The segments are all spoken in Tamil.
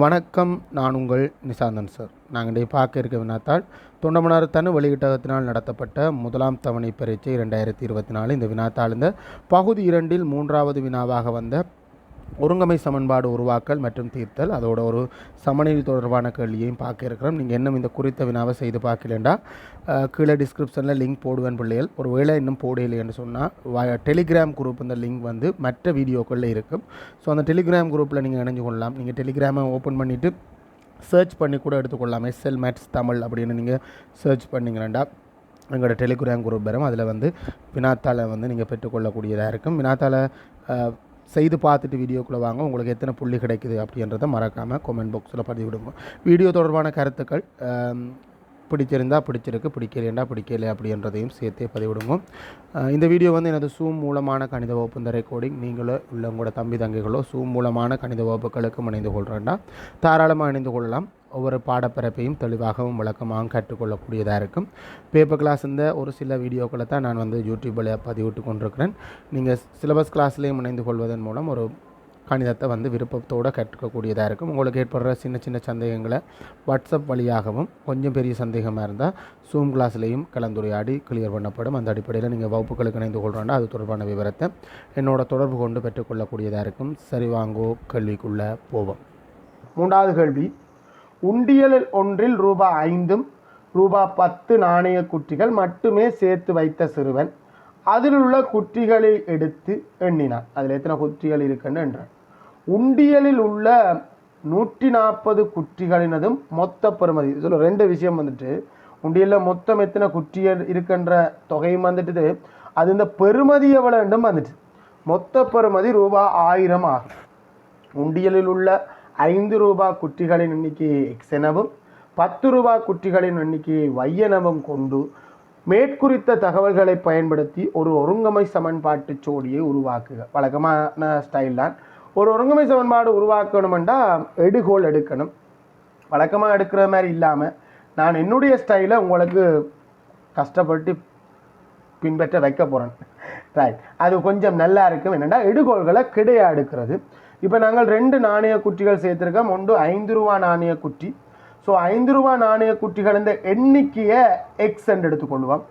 வணக்கம் நான் உங்கள் நிசாந்தன் சார். நாங்கள் இன்றைய பார்க்க இருக்க வினாத்தாள் தொண்டமனார் தனு வெளியிட்டகத்தினால் நடத்தப்பட்ட முதலாம் தவணை பரீட்சை ரெண்டாயிரத்தி இருபத்தி நாலு. இந்த வினாத்தாள் இந்த பகுதி இரண்டில் மூன்றாவது வினாவாக வந்த ஒருங்கமை சமன்பாடு உருவாக்கல் மற்றும் தீர்த்தல். அதோட ஒரு சமநிலை தொடர்பான கேள்வியையும் பார்க்க இருக்கிறோம். நீங்கள் இன்னும் இந்த குறித்த வினாவை செய்து பார்க்கலண்டா? கீழே டிஸ்கிரிப்ஷனில் லிங்க் போடுவேன் பிள்ளைகள். ஒரு வேளை இன்னும் போடலைன்னு சொன்னால் டெலிகிராம் குரூப் இந்த லிங்க் வந்து மற்ற வீடியோக்களில் இருக்கும். ஸோ அந்த டெலிகிராம் குரூப்பில் நீங்கள் இணைஞ்சு கொள்ளலாம். நீங்கள் டெலிகிராமை ஓப்பன் பண்ணிவிட்டு சர்ச் பண்ணி கூட எடுத்துக்கொள்ளலாம். எஸ்எல் மேட்ஸ் தமிழ் அப்படின்னு நீங்கள் சர்ச் பண்ணிங்களேண்டா? எங்களோட டெலிகிராம் குரூப் வரும் அதில் வந்து வினாத்தாளை வந்து நீங்கள் பெற்றுக்கொள்ளக்கூடியதாக இருக்கும். வினாத்தாளை செய்து பார்த்துட்டு வீடியோக்குள்ளே வாங்க. உங்களுக்கு எத்தனை புள்ளி கிடைக்குது அப்படின்றத மறக்காமல் கமெண்ட் பாக்ஸில் பதிவிடுங்க வீடியோ தொடர்பான கருத்துக்கள் பிடிச்சிருந்தா பிடிச்சிருக்கு பிடிக்கலையேண்டா பிடிக்கல அப்படின்றதையும் சேர்த்தே பதிவிடுங்க இந்த வீடியோ வந்து எனது சூம் மூலமான கணித வகுப்பு இந்த ரெக்கார்டிங் நீங்களோ இல்லை உங்களோட தம்பி தங்கைகளோ சூம் மூலமான கணித வகுப்புகளுக்கும் இணைந்து கொள்கிறேன்டா தாராளமாக இணைந்து கொள்ளலாம். ஒவ்வொரு பாடப்பிறப்பையும் தெளிவாகவும் விளக்கமாகவும் கற்றுக்கொள்ளக்கூடியதாக இருக்கும். பேப்பர் கிளாஸ் இந்த ஒரு சில வீடியோக்களை தான் நான் வந்து யூடியூப்பில் பதிவிட்டு கொண்டிருக்கிறேன். நீங்கள் சிலபஸ் கிளாஸ்லேயும் இணைந்து கொள்வதன் மூலம் ஒரு கணிதத்தை வந்து விருப்பத்தோடு கற்றுக்கக்கூடியதாக இருக்கும். உங்களுக்கு ஏற்படுற சின்ன சின்ன சந்தேகங்களை வாட்ஸ்அப் வழியாகவும் கொஞ்சம் பெரிய சந்தேகமாக இருந்தால் சூம் கிளாஸ்லேயும் கலந்துரையாடி கிளியர் பண்ணப்படும். அந்த அடிப்படையில் நீங்கள் வகுப்புகளுக்கு இணைந்து கொள்கிறோன்னா அது தொடர்பான விவரத்தை என்னோட தொடர்பு கொண்டு பெற்றுக்கொள்ளக்கூடியதாக இருக்கும். சரி வாங்கோ கேள்விக்குள்ளே போவோம். மூன்றாவது கேள்வி உண்டியல் ஒன்றில் ரூபாய் ஐந்தும் ரூபா பத்து நாணய குட்டிகள் மட்டுமே சேர்த்து வைத்த சிறுவன் அதில் உள்ள குட்டிகளை எடுத்து எண்ணினான். அதில் எத்தனை குட்டிகள் இருக்குன்னு என்றான். உண்டியலில் உள்ள நூற்றி நாற்பது குட்டிகளினதும் மொத்த பெறுமதி. சொல்ல ரெண்டு விஷயம் வந்துட்டு உண்டியலில் மொத்தம் எத்தனை குட்டிகள் இருக்கின்ற தொகையும் வந்துட்டு அது இந்த பெறுமதி எவ்வளோண்டும் வந்துட்டு மொத்த பெறுமதி ரூபா ஆயிரம் ஆகும். உண்டியலில் உள்ள ஐந்து ரூபாய் குட்டிகளின் எண்ணிக்கையை எக்ஸ் எனவும் பத்து ரூபாய் குட்டிகளின் எண்ணிக்கையை y எனவும் கொண்டு மேற்குறித்த தகவல்களை பயன்படுத்தி ஒரு ஒருங்கமை சமன்பாட்டு ஜோடியை உருவாக்குக. வழக்கமான ஸ்டைல் தான் ஒரு ஒருங்கமை சமன்பாடு உருவாக்கணுமெண்டா எடுகோல் எடுக்கணும். வழக்கமாக எடுக்கிற மாதிரி இல்லாமல் நான் என்னுடைய ஸ்டைலை உங்களுக்கு கஷ்டப்பட்டு பின்பற்ற வைக்க போகிறேன் ரைட் அது கொஞ்சம் நல்லா இருக்கும். என்னென்னா எடுகோள்களை கிடையா எடுக்கிறது. இப்போ நாங்கள் ரெண்டு நாணய குட்டிகள் சேர்த்துருக்கோம். ஒன்று ஐந்து ரூபா நாணய குட்டி. ஸோ ஐந்து ரூபா நாணய குட்டிகள் இந்த எண்ணிக்கையை எக்ஸ் என்று எடுத்துக்கொள்வோம்.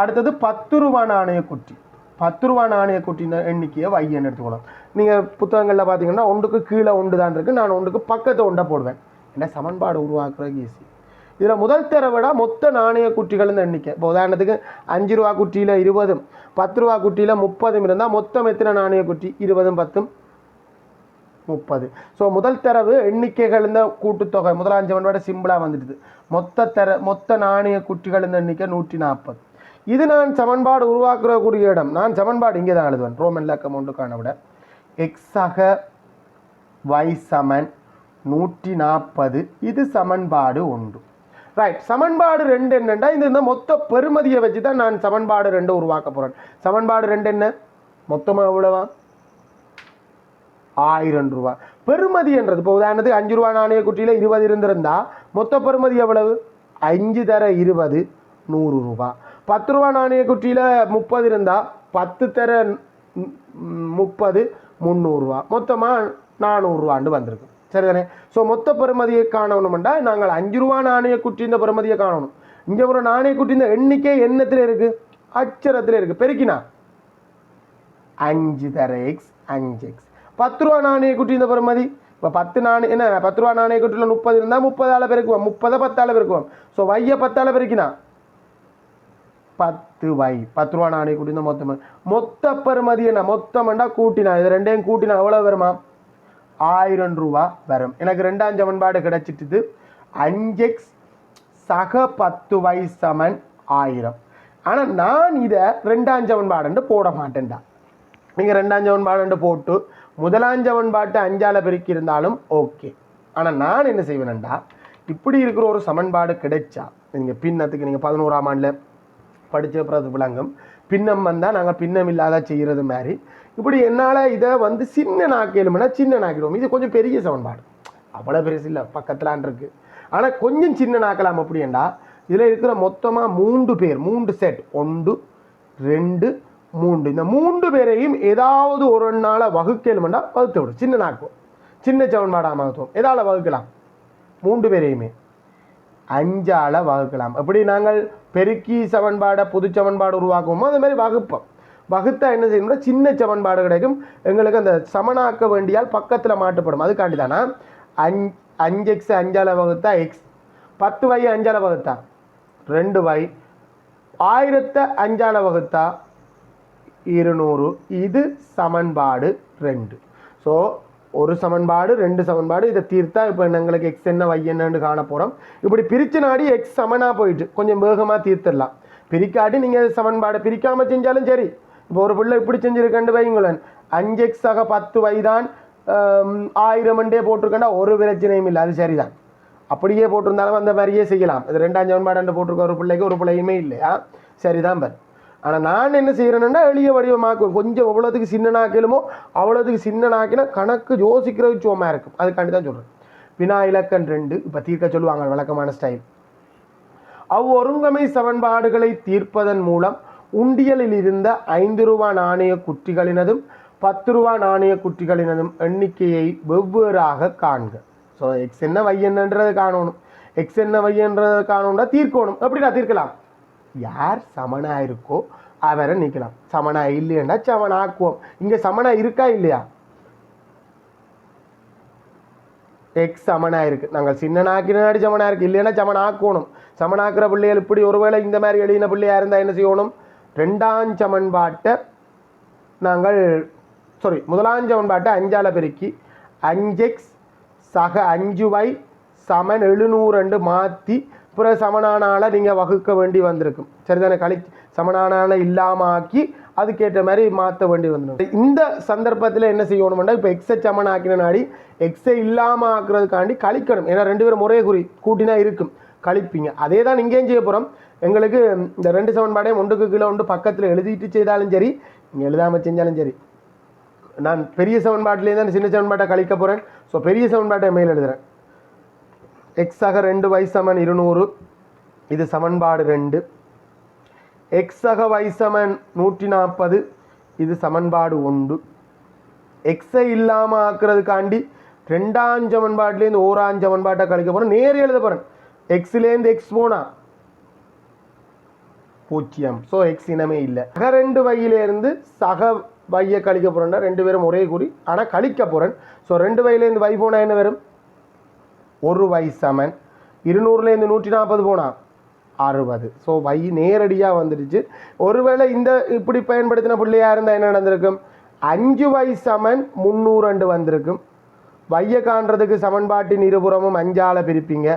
அடுத்தது பத்து ரூபா நாணய குட்டி. பத்து ரூபா நாணய குட்டின எண்ணிக்கையை வையன்னு எடுத்துக்கொள்வோம். நீங்கள் புத்தகங்களில் பார்த்தீங்கன்னா ஒன்றுக்கு கீழே ஒன்று தான் இருக்குது நான் ஒன்றுக்கு பக்கத்தை ஒன்றை போடுவேன். என்ன சமன்பாடு உருவாக்குறது ஈஸி இதில் முதல் தர விட மொத்த நாணய குட்டிகளின் எண்ணிக்கை. இப்போ உதாரணத்துக்கு அஞ்சு ரூபா குட்டியில் இருபதும் பத்து ரூபா குட்டியில் முப்பதும் இருந்தால் மொத்தம் எத்தனை நாணய குட்டி? இருபதும் பத்தும். முப்பது. ஸோ முதல் தரவு எண்ணிக்கைகள் இந்த கூட்டுத்தொகை. முதலாம் சமன்பாடு சிம்பிளாக வந்துடுது. மொத்த தர மொத்த நாணய குட்டிகள் இந்த எண்ணிக்கை நூற்றி நாற்பது இது நான் சமன்பாடு உருவாக்குறக்கூடிய இடம். நான் சமன்பாடு இங்கே தான் எழுதுவேன் ரோமன் லக்கம் ஒன்றுக்கான விட. எக்ஸாக வை சமன் நூற்றி நாற்பது இது சமன்பாடு ஒன்று. ரைட் சமன்பாடு ரெண்டு என்னென்னா இது இந்த மொத்த பெருமதியை வச்சு தான் நான் சமன்பாடு ரெண்டு உருவாக்க போகிறேன் சமன்பாடு ரெண்டு என்ன? மொத்தமாக எவ்வளவா? ஆயிரம் ரூபா பெருமதி என்றது. இப்போ உதாரணத்துக்கு அஞ்சு ரூபா நாணய குட்டியில் இருபது இருந்திருந்தால் மொத்த பெருமதி எவ்வளவு? அஞ்சு தர இருபது நூறு ரூபா பத்து ரூபா நாணய குட்டியில் முப்பது இருந்தால் பத்து தர முப்பது முந்நூறுரூவா மொத்தமாக நானூறுரூவாண்டு வந்திருக்கு. சரிதானே? ஸோ மொத்த பெறுமதியை காணணுமெண்டா நாங்கள் அஞ்சு ரூபா நாணய குட்டி இந்த பெறுமதியை காணணும். இங்கே ஒரு நாணய குட்டி இந்த எண்ணிக்கை எண்ணத்தில் இருக்குது அச்சரத்தில் இருக்குது பெருக்கினா? அஞ்சு தர எக்ஸ் அஞ்சு எக்ஸ் பத்து ரூபா நாணய குட்டி இந்த பெருமதி இப்போ பத்து நாணய என்ன பத்து ரூபா நாணய குட்டியில் முப்பது இருந்தால் முப்பதால பெருக்குவோம். முப்பதை பத்தால பெருக்குவோம். ஸோ வைய பத்தால பெருக்கினா? பத்து வை பத்து ரூபா நாணய கூட்டினா மொத்தம். மொத்த பெருமதி என்ன மொத்தம்ண்டா கூட்டினா இது ரெண்டையும் கூட்டினா எவ்வளோ வருமா? ஆயிரம் ரூபா வரும். எனக்கு ரெண்டாம் சமன்பாடு கிடைச்சிட்டுது. அஞ்செக்ஸ் சக பத்து வை சமன் ஆயிரம். ஆனால் நான் இதை ரெண்டாம் சமன்பாடுன்ட்டு போட மாட்டேன்டா. நீங்கள் ரெண்டாம் சமன்பாடு போட்டு முதலாம் சமன்பாட்டு அஞ்சால் பெருக்கி இருந்தாலும் ஓகே. ஆனால் நான் என்ன செய்வேன்டா இப்படி இருக்கிற ஒரு சமன்பாடு கிடைச்சா நீங்கள் பின்னத்துக்கு நீங்கள் பதினோராம் ஆண்டில் படித்த பிறகு விளங்கும். பின்னம் வந்தால் நாங்கள் பின்னம் இல்லாத செய்கிறது மாதிரி. இப்படி என்னால் இதை வந்து சின்ன நாக்கேலும்னா சின்ன நாக்கிடுவோம் இது கொஞ்சம் பெரிய சமன்பாடு. அவ்வளோ பெருசு இல்லை பக்கத்துலான் இருக்குது ஆனால் கொஞ்சம் சின்ன நாக்கலாம் அப்படியேண்டா. இதில் இருக்கிற மொத்தமாக மூன்று பேர் மூன்று செட் ஒன்று ரெண்டு மூன்று. இந்த மூன்று பேரையும் ஏதாவது ஒரு நாளை வகுக்கலுமெண்டா வகுத்து விடும் சின்ன நாக்கும் சின்ன சவன்பாடாக மாற்றுவோம் எதால் வகுக்கலாம்? மூன்று பேரையுமே. அஞ்சால வகுக்கலாம். எப்படி நாங்கள் பெருக்கி சமன்பாடை புது சமன்பாடு உருவாக்குவோமோ அது மாதிரி வகுப்போம். வகுத்தா என்ன செய்யணும்னா சின்ன சமன்பாடு கிடைக்கும். எங்களுக்கு அந்த சமனாக்க வேண்டியால் பக்கத்தில் மாட்டுப்படும். அதுக்காண்டி தானா? அஞ் அஞ்சு எக்ஸ் அஞ்சால் வகுத்தா எக்ஸ் பத்து வை அஞ்சால வகுத்தா? ரெண்டு வை ஆயிரத்தை அஞ்சால் வகுத்தா? இருநூறு. இது சமன்பாடு ரெண்டு. ஸோ ஒரு சமன்பாடு ரெண்டு சமன்பாடு இதை தீர்த்தா இப்போ எங்களுக்கு எக்ஸ் என்ன y என்னன்னு காண போகிறோம் இப்படி பிரித்து நாடி எக்ஸ் சமனாக போயிட்டு கொஞ்சம் வேகமாக தீர்த்துடலாம். பிரிக்காட்டி நீங்கள் சமன்பாடை பிரிக்காமல் செஞ்சாலும் சரி. இப்போ ஒரு பிள்ளை இப்படி செஞ்சுருக்கண்டு வைங்களேன் அஞ்சு எக்ஸ் ஆக பத்து வைதான் ஆயிரம் மண்டே போட்டிருக்கேன்டா ஒரு பிரச்சனையும் இல்லை அது சரிதான். அப்படியே போட்டிருந்தாலும் அந்த மாதிரியே செய்யலாம். இது ரெண்டாம் சமன்பாடு போட்டிருக்க ஒரு பிள்ளைக்கு ஒரு பிள்ளையுமே இல்லையா? சரிதான் பர். ஆனால் நான் என்ன செய்கிறேன்னா எளிய வடிவமாக்குவேன் கொஞ்சம் எவ்வளோத்துக்கு சின்னனாக்கலுமோ அவ்வளோத்துக்கு சின்னனாக்கினா கணக்கு யோசிக்கிற சோமாக இருக்கும். அதுக்காண்டி தான் சொல்கிறேன் வினா இலக்கன் ரெண்டு இப்போ தீர்க்க சொல்லுவாங்க வழக்கமான ஸ்டைல் அவ்வொருங்கமை சமன்பாடுகளை தீர்ப்பதன் மூலம் உண்டியலில் இருந்த ஐந்து ரூபா நாணய குற்றிகளினதும் பத்து ரூபா நாணய குற்றிகளினதும் எண்ணிக்கையை வெவ்வேறாக காண்க. ஸோ எக்ஸ் என்ன y என்னன்றது காணணும். எக்ஸ் என்ன y என்றதை காணணும்னா தீர்க்கணும். நான் தீர்க்கலாம்? யார் சமனாக இருக்கோ அவரை நிற்கலாம் சமனா இல்லைன்னா சமனாக்குவோம் இங்கே சமனா இருக்கா இல்லையா? எக்ஸ் சமனாக இருக்குது நாங்கள் சின்னனாக்கினாடி சமனாக இருக்குது இல்லைன்னா சமனாக்கணும் சமனாக்குற பிள்ளைகள் இப்படி ஒருவேளை இந்த மாதிரி எழுதின பிள்ளையாக இருந்தால் என்ன செய்யணும்? ரெண்டாம் சமன்பாட்டை நாங்கள் சாரி முதலாம் சமன்பாட்டை அஞ்சால பெருக்கி அஞ்செக்ஸ் சக அஞ்சு வை சமன் எழுநூறு மாற்றி புற சமனானால நீங்கள் வகுக்க வேண்டி வந்திருக்கும். சரிதானே? கலி சமனானால இல்லாமல் ஆக்கி அதுக்கேற்ற மாதிரி மாற்ற வேண்டி வந்துடும் இந்த சந்தர்ப்பத்தில் என்ன செய்யணும்னா இப்போ எக்ஸை சமன் ஆக்கின நாடி எக்ஸை இல்லாமல் ஆக்குறதுக்காண்டி கழிக்கணும் ஏன்னா ரெண்டு பேரும் ஒரே குறி கூட்டினா இருக்கும். கழிப்பீங்க அதே தான் இங்கேயும் செய்ய போகிறோம் எங்களுக்கு இந்த ரெண்டு சமன்பாடையும் ஒன்றுக்கு கீழே ஒன்று பக்கத்தில் எழுதிட்டு செய்தாலும் சரி நீங்கள் எழுதாமல் செஞ்சாலும் சரி. நான் பெரிய சமன்பாட்டிலேருந்து தான் சின்ன சமன்பாட்டை கழிக்க போகிறேன் ஸோ பெரிய சமன்பாட்டை மேல் எழுதுகிறேன் எக்ஸாக ரெண்டு y சமன் இருநூறு. இது சமன்பாடு ரெண்டு. எக்ஸாக y சமன் நூற்றி நாற்பது. இது சமன்பாடு ஒன்று. எக்ஸை இல்லாமல் ஆக்குறதுக்காண்டி ரெண்டாம் சமன்பாட்டிலேருந்து ஓராம் சமன்பாட்டை கழிக்க போகிறேன் நேர் எழுத போகிறேன் எக்ஸ்லேருந்து எக்ஸ் போனா? பூஜ்ஜியம். ஸோ எக்ஸ் இனமே இல்லை. சக ரெண்டு வையிலேருந்து சக வையை கழிக்க போகிறேன்னா ரெண்டு பேரும் ஒரே குறி. ஆனால் கழிக்க போகிறேன் ஸோ ரெண்டு வையிலேருந்து வை போனால் என்ன வரும்? ஒரு வை சமன். இருநூறுலேருந்து நூற்றி நாற்பது போனால் அறுபது. ஸோ வை நேரடியாக வந்துடுச்சு. ஒருவேளை இந்த இப்படி பயன்படுத்தின பிள்ளையாக இருந்தால் என்ன நடந்திருக்கும்? அஞ்சு வை சமன் முந்நூறு வந்திருக்கும். வையை காண்றதுக்கு சமன்பாட்டின் இருபுறமும் அஞ்சால் பிரிப்பீங்க.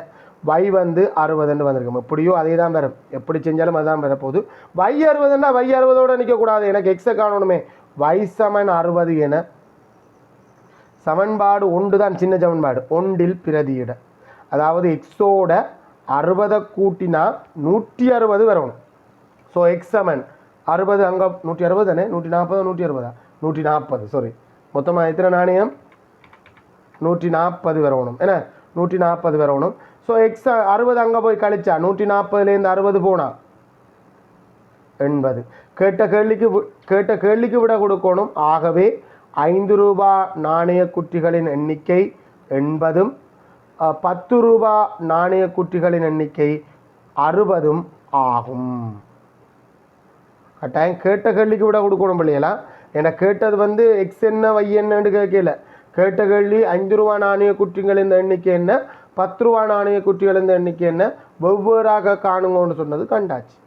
வை வந்து அறுபதுன்னு வந்திருக்கும். எப்படியோ அதே தான் வரும் எப்படி செஞ்சாலும் அதுதான் வரப்போகுது வை அறுபதுன்னா வை அறுபதோடு நிற்கக்கூடாது எனக்கு எக்ஸை காணணுமே. வை சமன் அறுபது என சமன்பாடு ஒன்று தான் சின்ன சமன்பாடு. ஒன்றில் பிரதியிட. அதாவது எக்ஸோட அறுபதை கூட்டினா நூற்றி அறுபது வரணும். ஸோ எக்ஸ் செவன் அறுபது அங்கே நூற்றி அறுபது தானே? நூற்றி நாற்பது நூற்றி அறுபதா? நூற்றி நாற்பது சாரி மொத்தமாக எத்தனை நாணயம்? நூற்றி நாற்பது வரணும். என்ன? நூற்றி நாற்பது வரணும். ஸோ எக்ஸ் அறுபது அங்கே போய் கழிச்சா நூற்றி நாற்பதுலேருந்து அறுபது போனா? எண்பது. கேட்ட கேள்விக்கு வி- கேட்ட கேள்விக்கு விட கொடுக்கணும். ஆகவே ஐந்து ரூபா நாணய குட்டிகளின் எண்ணிக்கை எண்பதும் பத்து ரூபா நாணய குட்டிகளின் எண்ணிக்கை அறுபதும் ஆகும். கட்டாயம் கேட்ட கேள்விக்கு விட கொடுக்கணும் பிள்ளைகளா? ஏன்னா கேட்டது வந்து எக்ஸ் என்ன y என்னன்னு கேட்கல. கேட்ட கேள்வி ஐந்து ரூபா நாணய குட்டிகளின் எண்ணிக்கை என்ன பத்து ரூபா நாணய குட்டிகளின் எண்ணிக்கை என்ன வெவ்வேறாக காணுங்கன்னு சொன்னது கண்டாச்சு.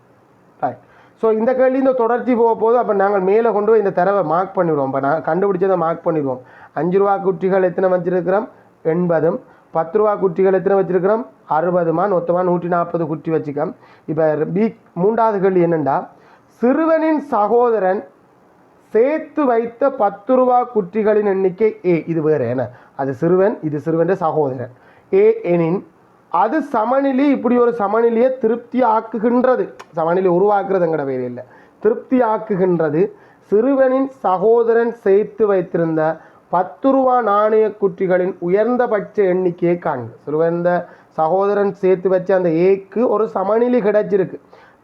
ரைட் ஸோ இந்த கேள்வி இந்த தொடர்ச்சி போக போது அப்போ நாங்கள் மேலே கொண்டு போய் இந்த தரவை மார்க் பண்ணிடுவோம். இப்போ நான் கண்டுபிடிச்சதை மார்க் பண்ணிடுவோம். அஞ்சு ரூபா குட்டிகள் எத்தனை வச்சுருக்கிறோம்? எண்பதும். பத்து ரூபா குட்டிகள் எத்தனை வச்சுருக்கிறோம்? அறுபதுமா? மொத்தமாக நூற்றி நாற்பது குட்டி வச்சுக்கோம் இப்போ பி மூன்றாவது கேள்வி என்னென்னா சிறுவனின் சகோதரன் சேர்த்து வைத்த பத்து ரூபா குட்டிகளின் எண்ணிக்கை ஏ இது வேறு என்ன? அது சிறுவன் இது சிறுவன் சகோதரன். ஏ எனின் அது சமநிலை இப்படி ஒரு சமநிலையை திருப்தி ஆக்குகின்றது சமநிலை உருவாக்குறதுங்கிற வேறு இல்லை திருப்தி ஆக்குகின்றது சிறுவனின் சகோதரன் சேர்த்து வைத்திருந்த பத்து ரூபா நாணய குட்டிகளின் உயர்ந்தபட்ச எண்ணிக்கையை காண்க. சிறுவந்த சகோதரன் சேர்த்து வச்ச அந்த ஏக்கு ஒரு சமநிலை கிடைச்சிருக்கு.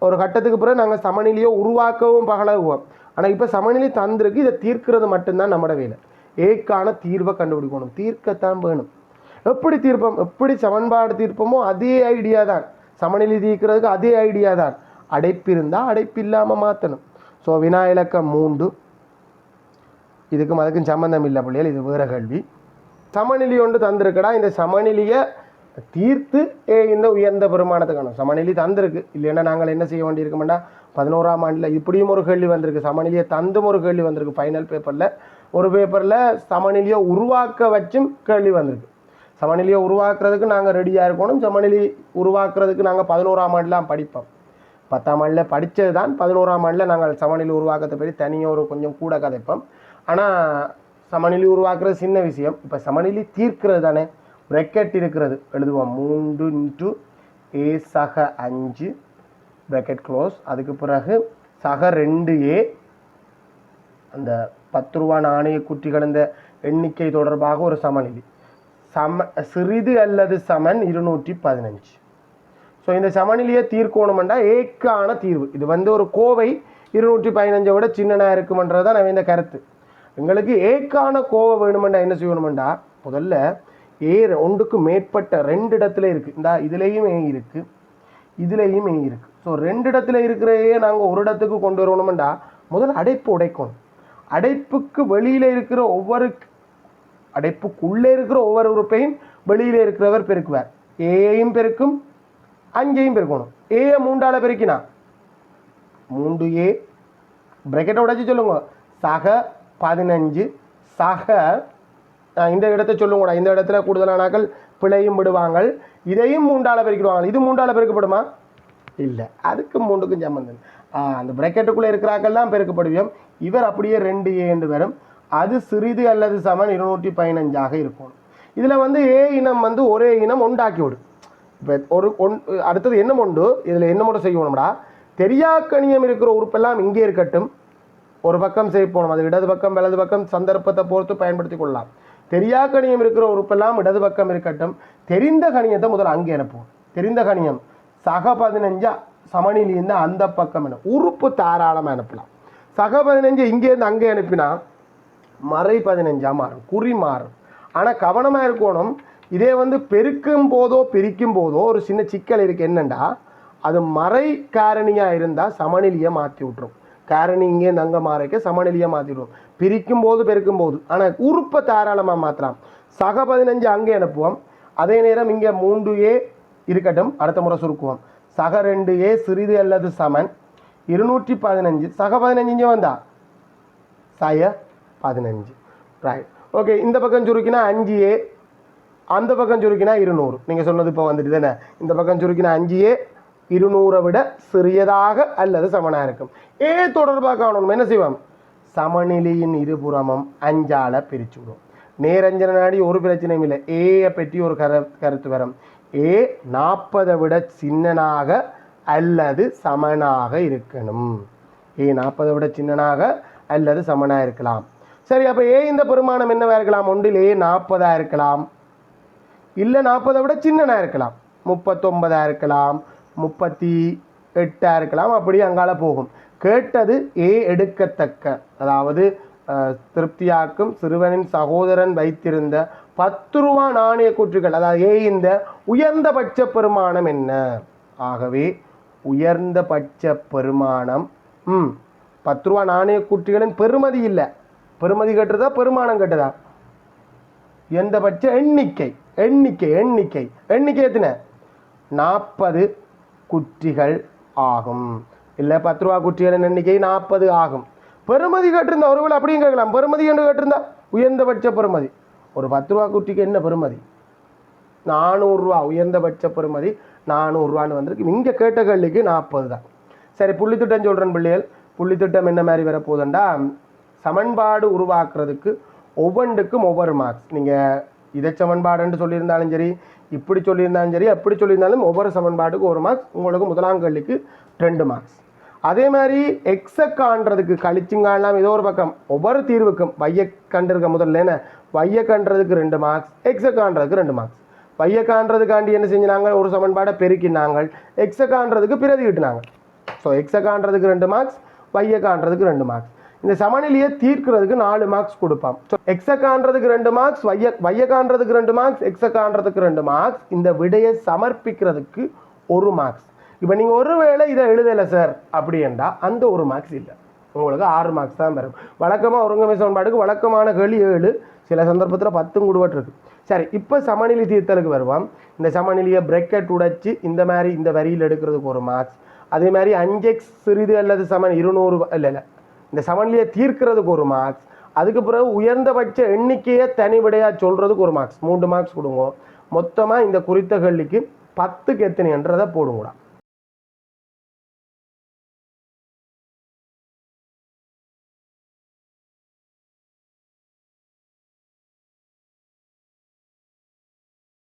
ஒரு கட்டத்துக்கு பிறகு நாங்கள் சமநிலையை உருவாக்கவும் பகலவுவோம் ஆனால் இப்போ சமநிலை தந்திருக்கு. இதை தீர்க்கிறது மட்டும்தான் நம்மட வேலை. ஏக்கான தீர்வை கண்டுபிடிக்கணும். தீர்க்கத்தான் வேணும். எப்படி தீர்ப்போம்? எப்படி சமன்பாடு தீர்ப்போமோ அதே ஐடியா தான். சமநிலை தீர்க்கிறதுக்கு அதே ஐடியா தான். அடைப்பு இருந்தால் அடைப்பு இல்லாமல் மாற்றணும் ஸோ வினா இலக்கம் மூன்று. இதுக்கும் அதுக்கும் சம்மந்தம் இல்லை பிள்ளைகள் இது வேறு கல்வி சமநிலை ஒன்று தந்திருக்கடா இந்த சமநிலையை தீர்த்து ஏ இந்த உயர்ந்த பெருமானத்துக்கான சமநிலை தந்திருக்கு. இல்லைன்னா நாங்கள் என்ன செய்ய வேண்டியிருக்கோம்னா பதினோராம் ஆண்டில் இப்படியும் ஒரு கேள்வி வந்திருக்கு. சமநிலையை தந்தும் ஒரு கேள்வி வந்திருக்கு. ஃபைனல் பேப்பரில் ஒரு பேப்பரில் சமநிலையை உருவாக்க வச்சும் கேள்வி வந்திருக்கு. சமநிலையை உருவாக்குறதுக்கு நாங்கள் ரெடியாக இருக்கணும். சமநிலை உருவாக்குறதுக்கு நாங்கள் பதினோராம் ஆண்டுலாம் படிப்போம். பத்தாம் ஆண்டில் படித்தது தான் பதினோராம் ஆண்டில் நாங்கள் சமநிலை உருவாக்கத்தை பற்றி தனியாக ஒரு கொஞ்சம் கூட கதைப்போம். ஆனால் சமநிலை உருவாக்குறது சின்ன விஷயம். இப்போ சமநிலை தீர்க்கிறது தானே? ப்ரெக்கெட் இருக்கிறது. எழுதுவோம். மூன்று இன்ட்டு ஏ சக அஞ்சு ப்ரெக்கெட் க்ளோஸ் அதுக்கு பிறகு சக ரெண்டு ஏ அந்த பத்து ரூபா நாணய குட்டி கலந்த எண்ணிக்கை தொடர்பாக ஒரு சமநிலை. சம சிறிது அல்லது சமன் இருநூற்றி பதினஞ்சு. ஸோ இந்த சமநிலையை தீர்க்கணுமெண்டா ஏக்கான தீர்வு. இது வந்து ஒரு கோவை இருநூற்றி பதினஞ்சை விட சின்னனாக இருக்குமன்றது தான் நான் இந்த கருத்து. எங்களுக்கு ஏக்கான கோவை வேணுமெண்டா என்ன செய்யணுமெண்டா? முதல்ல ஏ ஒன்றுக்கு மேற்பட்ட ரெண்டு இடத்துல இருக்குது இந்த இதுலேயும் ஏ இருக்குது இதுலேயும் ஏ இருக்குது ஸோ ரெண்டு இடத்துல இருக்கிற ஏ நாங்கள் ஒரு இடத்துக்கு கொண்டு வரணுமெண்டா? முதல்ல அடைப்பு உடைக்கணும். அடைப்புக்கு வெளியில் இருக்கிற ஒவ்வொரு அடைப்புக்குள்ளே இருக்கிற ஒவ்வொரு உறுப்பையும் வெளியில் இருக்கிறவர் பெருக்குவார். ஏயையும் பெருக்கும் அஞ்சையும் பெருக்கணும். ஏயை மூண்டால பெருக்கினா? மூன்று ஏ பிரக்கெட்டை உடைச்சி சொல்லுங்க. சக பதினஞ்சு சக இந்த இடத்த சொல்லுங்கடா. இந்த இடத்துல கூடுதலானாக்கள் பிழையும் விடுவாங்க இதையும் மூன்றால் பெருக்கிடுவாங்க இது மூண்டால பெருக்கப்படுமா? இல்லை. அதுக்கு மூண்டுக்கும் சம்பந்தம் அந்த பிரக்கெட்டுக்குள்ளே தான் பெருக்கப்படுவோம் இவர் அப்படியே ரெண்டு ஏண்டு வரும். அது சிறிது அல்லது சமன் இருநூற்றி பதினஞ்சாக இருக்கணும் இதில் வந்து ஏ இனம் வந்து ஒரே இனம் உண்டாக்கி விடு. இப்போ ஒரு ஒன் அடுத்தது என்ன உண்டு? இதில் என்ன மட்டும் செய்யணும்டா? தெரியாக்கணியம் இருக்கிற உறுப்பெல்லாம் இங்கே இருக்கட்டும். ஒரு பக்கம் செய்ய போகணும் அது இடது பக்கம் வலது பக்கம் சந்தர்ப்பத்தை பொறுத்து பயன்படுத்தி கொள்ளலாம். தெரியாக்கணியம் இருக்கிற உறுப்பெல்லாம் இடது பக்கம் இருக்கட்டும். தெரிந்த கணியத்தை முதல்ல அங்கே அனுப்புவோம். தெரிந்த கணியம் சக பதினஞ்சா சமநிலையிருந்து அந்த பக்கம் என உறுப்பு தாராளமாக அனுப்பலாம். சக பதினஞ்சு இங்கேருந்து அங்கே அனுப்பினா மறை பதினஞ்சாம் மாறும் குறி மாறும் ஆனால் கவனமாக இருக்கணும். இதே வந்து பெருக்கும் போதோ பிரிக்கும் போதோ ஒரு சின்ன சிக்கல் இருக்குது என்னண்டா? அது மறை காரணியாக இருந்தால் சமநிலையை மாற்றி விட்ரும் காரணி இங்கேருந்து அங்கே மாறைக்க சமநிலையை மாற்றி பிரிக்கும் போது பெருக்கும் போது. ஆனால் உறுப்பை தாராளமாக மாற்றலாம் சக பதினஞ்சு அங்கே அனுப்புவோம். அதே நேரம் இங்கே மூன்று ஏ இருக்கட்டும். அடுத்த முறை சுருக்குவோம். சக ரெண்டு ஏ சிறிது அல்லது சமன். இருநூற்றி பதினஞ்சு. சக பதினஞ்சு வந்தா? சாய. பதினஞ்சு. ரைட் ஓகே இந்த பக்கம் சுருக்கினா அஞ்சு ஏ அந்த பக்கம் சுருக்கினா இருநூறு. நீங்கள் சொன்னது இப்போ வந்துட்டு தானே? இந்த பக்கம் சுருக்கினா அஞ்சு ஏ இருநூறை விட சிறியதாக அல்லது சமனாக இருக்கும். ஏ தொடர்பாக காணணும். என்ன செய்வோம்? சமநிலையின் இருபுறமும் அஞ்சால பிரிச்சு விடும் நேரஞ்சன நாடி ஒரு பிரச்சனையும் இல்லை. ஏயை பற்றி ஒரு கரு கருத்து வரும். ஏ நாற்பதை விட சின்னனாக அல்லது சமனாக இருக்கணும். ஏ நாற்பதை விட சின்னனாக அல்லது சமனாக இருக்கலாம். சரி அப்போ ஏ இந்த பெருமானம் என்னவாக இருக்கலாம்? ஒன்றில் ஏ நாற்பதாக இருக்கலாம். இல்லை நாற்பதை விட சின்னனாக இருக்கலாம். முப்பத்தொன்பதாக இருக்கலாம். முப்பத்தி எட்டாக இருக்கலாம். அப்படி அங்கால போகும். கேட்டது ஏ எடுக்கத்தக்க. அதாவது திருப்தியாக்கும் சிறுவனின் சகோதரன் வைத்திருந்த பத்து ரூபா நாணய கூற்றுகள் அதாவது ஏ இந்த உயர்ந்தபட்ச பெருமானம் என்ன? ஆகவே உயர்ந்தபட்ச பெருமானம் ம் பத்து ரூபா நாணய கூற்றுகளின் பெருமதி இல்லை. பெருமதி கட்டுறதா பெருமானம் கட்டுதா? எந்தபட்ச எண்ணிக்கை எண்ணிக்கை எண்ணிக்கை. எண்ணிக்கை எத்தனை? நாற்பது குற்றிகள் ஆகும். இல்லை பத்து ரூபா குற்றிகளின் எண்ணிக்கை நாற்பது ஆகும். பெருமதி கேட்டிருந்தா ஒருவேளை அப்படியும் கேட்கலாம். பெருமதி என்று கேட்டிருந்தா உயர்ந்தபட்ச பெருமதி. ஒரு பத்து ரூபா குட்டிக்கு என்ன பெருமதி? நானூறுரூவா உயர்ந்தபட்ச பெருமதி நானூறுரூவான்னு வந்திருக்கு. இங்கே கேட்ட கல்லிக்கு நாற்பது தான். சரி புள்ளித்திட்டம் சொல்கிறேன் பிள்ளைகள். புள்ளித்திட்டம் என்ன மாதிரி வரப்போகுதுண்டா? சமன்பாடு உருவாக்குறதுக்கு ஒவ்வொன்றுக்கும் ஒவ்வொரு மார்க்ஸ் நீங்கள் இதை சமன்பாடுன்னு சொல்லியிருந்தாலும் சரி இப்படி சொல்லியிருந்தாலும் சரி அப்படி சொல்லியிருந்தாலும் ஒவ்வொரு சமன்பாடுக்கு ஒரு மார்க்ஸ் உங்களுக்கு முதலாம் கேள்விக்கு ரெண்டு மார்க்ஸ் அதே மாதிரி எக்ஸை காண்றதுக்கு கழிச்சுங்காலாம் ஏதோ ஒரு பக்கம் ஒவ்வொரு தீர்வுக்கும் வைய கண்டிருக்க முதல்ல என்ன? வைய கண்டுறதுக்கு ரெண்டு மார்க்ஸ் எக்ஸை காண்றதுக்கு ரெண்டு மார்க்ஸ் வைய காண்றதுக்காண்டி என்ன செஞ்சினாங்க? ஒரு சமன்பாடை பெருக்கினாங்க. எக்ஸை காண்றதுக்கு பிரதி ஸோ எக்ஸை காண்றதுக்கு ரெண்டு மார்க்ஸ் வைய காண்றதுக்கு ரெண்டு மார்க்ஸ் இந்த சமநிலையை தீர்க்கிறதுக்கு நாலு மார்க்ஸ் கொடுப்பான். ஸோ ரெண்டு மார்க்ஸ் வைய வையக்கான்றதுக்கு ரெண்டு மார்க்ஸ் எக்ஸக்கான்றதுக்கு ரெண்டு மார்க்ஸ் இந்த விடையை சமர்ப்பிக்கிறதுக்கு ஒரு மார்க்ஸ் இப்போ நீங்கள் ஒருவேளை இதை எழுதலை சார் அப்படின்றா அந்த ஒரு மார்க்ஸ் இல்லை. உங்களுக்கு ஆறு மார்க்ஸ் தான் வரும். வழக்கமாக ஒருங்கமை சமன்பாடுக்கு வழக்கமான கேள்வி ஏழு சில சந்தர்ப்பத்தில் பத்தும் கூடுபட்டு சரி இப்போ சமநிலை தீர்த்தலுக்கு வருவோம். இந்த சமநிலையை பிரக்கெட் உடைச்சி இந்த மாதிரி இந்த வரியில் எடுக்கிறதுக்கு ஒரு மார்க்ஸ் அதே மாதிரி அஞ்செக்ஸ் சிறிது அல்லது சமன் இருநூறு இல்லை இல்லை இந்த சமநிலையை தீர்க்கிறதுக்கு ஒரு மார்க்ஸ் அதுக்கு பிறகு உயர்ந்தபட்ச எண்ணிக்கையை தனிவிடையாக சொல்கிறதுக்கு ஒரு மார்க்ஸ் மூன்று மார்க்ஸ் கொடுங்க. மொத்தமாக இந்த குறித்த கேள்விக்கு பத்துக்கு எத்தனைன்றதை போடுங்கடா.